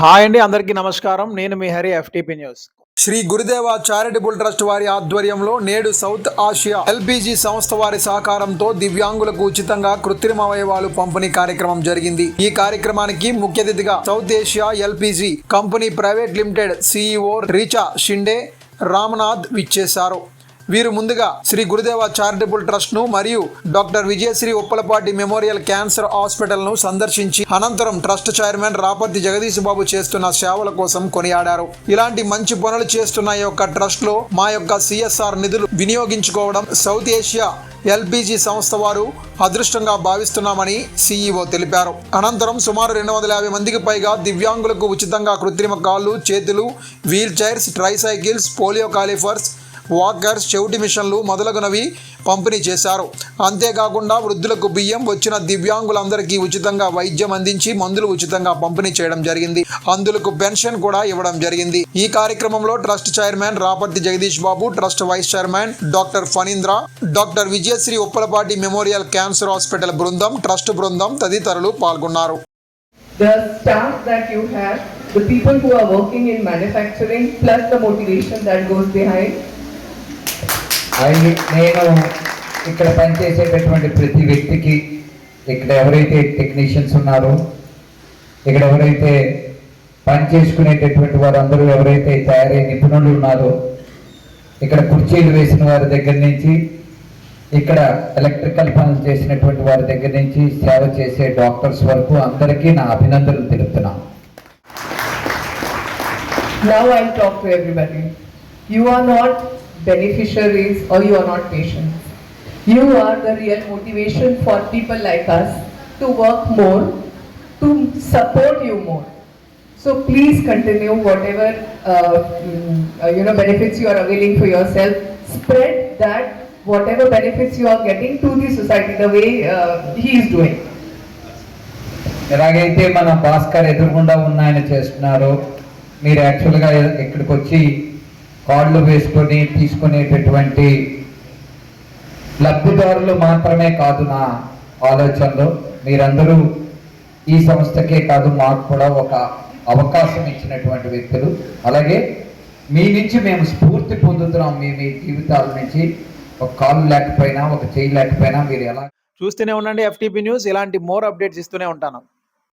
Hi అండి అందరికీ నమస్కారం. నేను మీ Hari FTP news. Shri Gurudeva charitable trust వారి ఆధ్వర్యంలో నేడు సౌత్ ఆసియా ఎల్పిజి సంస్థ వారి సహకారంతో దివ్యాంగులకు ఉచితంగా కృత్రిమ అవయవాలు పంపిణీ కార్యక్రమం జరిగింది. ఈ కార్యక్రమానికి ముఖ్య అతిథిగా South Asia LPG company private limited CEO Richa Shinde Ramanath విచ్చేశారు. వీరు ముందుగా శ్రీ గురుదేవ చారిటబుల్ ట్రస్ట్ను మరియు doctor Vijayasri Uppalapati memorial cancer హాస్పిటల్ను సందర్శించి అనంతరం ట్రస్ట్ చైర్మన్ రాపర్తి జగదీశ్ బాబు చేస్తున్న సేవల కోసం కొనియాడారు. ఇలాంటి మంచి పనులు చేస్తున్న యొక్క ట్రస్ట్లో మా యొక్క సిఎస్ఆర్ నిధులు వినియోగించుకోవడం సౌత్ ఏషియా ఎల్పిజి సంస్థ వారు అదృష్టంగా భావిస్తున్నామని సీఈఓ తెలిపారు. అనంతరం సుమారు రెండు వందల యాభై మందికి పైగా దివ్యాంగులకు ఉచితంగా కృత్రిమ కాళ్ళు చేతులు wheel chairs tricycles polio calipers walkers చెవిటి మిషన్లు మొదలగునవి పంపిణీ చేశారు. అంతేకాకుండా వృద్ధులకు బియ్యం వచ్చిన దివ్యాంగులందరికీ ఉచితంగా వైద్యం అందించి మందులు ఉచితంగా పంపిణీ చేయడం జరిగింది. అందులకు పెన్షన్ కూడా ఇవ్వడం జరిగింది. ఈ కార్యక్రమంలో trust chairman Raparthi Jagadish Babu trust vice chairman doctor Phanindra doctor Vijayasri Uppalapati memorial cancer hospital బృందం ట్రస్ట్ బృందం తదితరులు పాల్గొన్నారు. The staff that you have, the people who are working in manufacturing, plus the motivation that goes behind. అయి నేను ఇక్కడ పనిచేసేటటువంటి ప్రతి వ్యక్తికి ఇక్కడ ఎవరైతే టెక్నీషియన్స్ ఉన్నారో ఇక్కడ ఎవరైతే పని చేసుకునేటటువంటి వారందరూ ఎవరైతే తయారై నిపుణులు ఉన్నారో ఇక్కడ కుర్చీలు వేసిన వారి దగ్గర నుంచి ఇక్కడ ఎలక్ట్రికల్ పనులు చేసినటువంటి వారి దగ్గర నుంచి సేవ చేసే డాక్టర్స్ వరకు అందరికీ నా అభినందనలు తెలుపుతున్నాను Now I'll talk to everybody. You are not beneficiaries or you are not patients. You are the real motivation for people like us to work more, to support you more. So please continue whatever uh, you know benefits you are availing for yourself. Spread that whatever benefits you are getting to the society the way uh, he is doing. ఎలాగైతే మన భాస్కర్ ఎదురుకుండా ఉన్న ఆయన చేస్తున్నారు మీరు యాక్చువల్గా ఇక్కడికి వచ్చి కాళ్ళు వేసుకొని తీసుకునేటటువంటి లబ్ధిదారులు మాత్రమే కాదు నా ఆలోచనలో. మీరందరూ ఈ సంస్థకే కాదు మాకు కూడా ఒక అవకాశం ఇచ్చినటువంటి వ్యక్తులు. అలాగే మీ నుంచి మేము స్ఫూర్తి పొందుతున్నాం మీ మీ జీవితాల నుంచి. ఒక కాలు లేకపోయినా ఒక చేయి లేకపోయినా మీరు ఎలా చూస్తూనే ఉండండి ఎఫ్టీపీ న్యూస్. ఇలాంటి మోర్ అప్డేట్స్ ఇస్తూనే ఉంటాను.